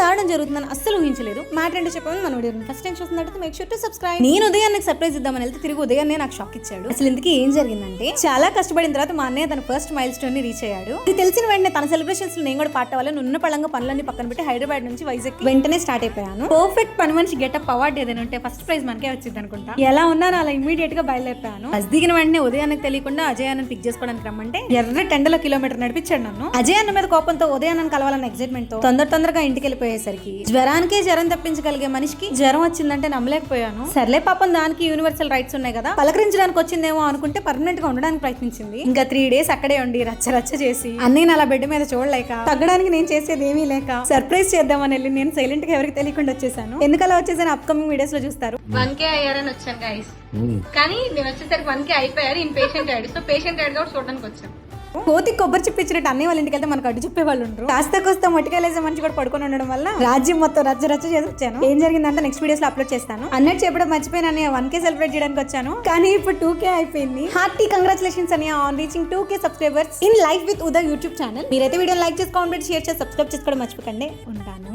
దారుణం జరుగుతుందని అస్సలు ఊహించలేదు. మ్యాటర్ అంటే చెప్పమని మన వీడియో ఫస్ట్ టైం చూస్తున్నట్టు మేక్ షూర్ టు సబ్స్క్రైబ్ నేను ఉదయాన్ని సర్ప్రైజ్ ఇద్దామని వెళ్తే తిరిగి ఉదయాన్నే నాకు షాక్ ఇచ్చాడు. అసలు ఇందుకు ఏం జరిగిందంటే చాలా కష్టపడిన తర్వాత మా అన్నయ్య తన ఫస్ట్ మైల్ స్టోన్ని రీచ్ అయ్యాడు. ఇది తెలిసిన వెంటనే తన సెలబ్రేషన్స్ నేను కూడా పాట వల్ల నున్న పళ్ళంగా పనులన్నీ పక్కన పెట్టి హైదరాబాద్ నుంచి వైజాగ్ వెంటనే స్టార్ట్ అయిపోయాను. పర్ఫెక్ట్ పని మనిషి గెటప్ అవార్డు ఏదైనా ఉంటే ఫస్ట్ ప్రైజ్ మనకే వచ్చింది అనుకుంటా. ఎలా ఉన్నాను అలా ఇమీడియట్గా బయలుదేరిపోయాను. బస్ దిగిన వెంటనే ఉదయానికి తెలియకుండా అజయ్ అన్న పిక్ చేసుకోవడానికి రమ్మంటే ఎర్ర టెండల కిలోమీటర్ నడిపించాడు నన్ను. అజయ్ అన్న మీద కోపంతో ఉదయాన్ని కలవాలన్న ఎక్సైట్మెంట్తో తొందర తొందరగా ఇంటికి వెళ్ళిపోయేసరికి జ్వరానికే జ్వరం తప్పించగలిగే మనిషికి జ్వరం వచ్చిందంటే నమ్మలేకపోయాను. సర్లే పాపం దానికి యూనివర్సల్ రైట్స్ ఉన్నాయి కదా. పలకరించడానికి వచ్చిందేమో అనుకుంటే పర్మనెంట్గా ఉండడానికి ప్రయత్నించింది. ఇంకా త్రీ డేస్ అక్కడే ఉండి రచ్చ రచ్చ చేసి అన్నీ అలా బెడ్ మీద చూడలేక తగ్గడానికి నేను చేసేది ఏమీ లేక సర్ప్రైజ్ చేద్దామని వెళ్ళి నేను సైలెంట్గా ఎవరికి తెలియకుండా వచ్చేసాను. ఎందుకు అలా వచ్చేసాను? అప్కమింగ్ వీడియోస్లో చూస్తారు. వన్ కే అయ్యారని వచ్చాను గైస్ కానీ నేను వచ్చేసరికి వన్ కే అయిపోయారు ఇన్ పేషెంట్ అయ్యాడు. సో పేషెంట్ అయ్యాడు కూడా చూడడానికి వచ్చాను. కోతి కొబ్బరి చిప్పించినట్టు అన్ని వాళ్ళ ఇంటికి వెళ్తే మనకు అడ్డు చెప్పే వాళ్ళు ఉండరు. కాస్త కోస్త మట్టికెళ్ళేసే మనిషి కూడా పడుకొని ఉండడం వల్ల రాజ్యం మొత్తం రచ్చ రచ్చ చేసి వచ్చాను. ఏం జరిగిందంటే నెక్స్ట్ వీడియోస్లో అప్లోడ్ చేస్తాను. అన్నట్టు చెప్పడం మర్చిపోయినా వన్ కే సెలబ్రేట్ చేయడానికి వచ్చాను. కానీ ఇప్పుడు టూ కే అయిపోయింది. హార్టీ కంగ్రాచులేషన్స్ అని on reaching two K subscribers in life with Uday YouTube channel మీరైతే వీడియో లైక్ చేసి కామెంట్ షేర్ చేసి సబ్స్క్రైబ్ చేసుకోవడం మర్చిపోకండి. ఉంటాను.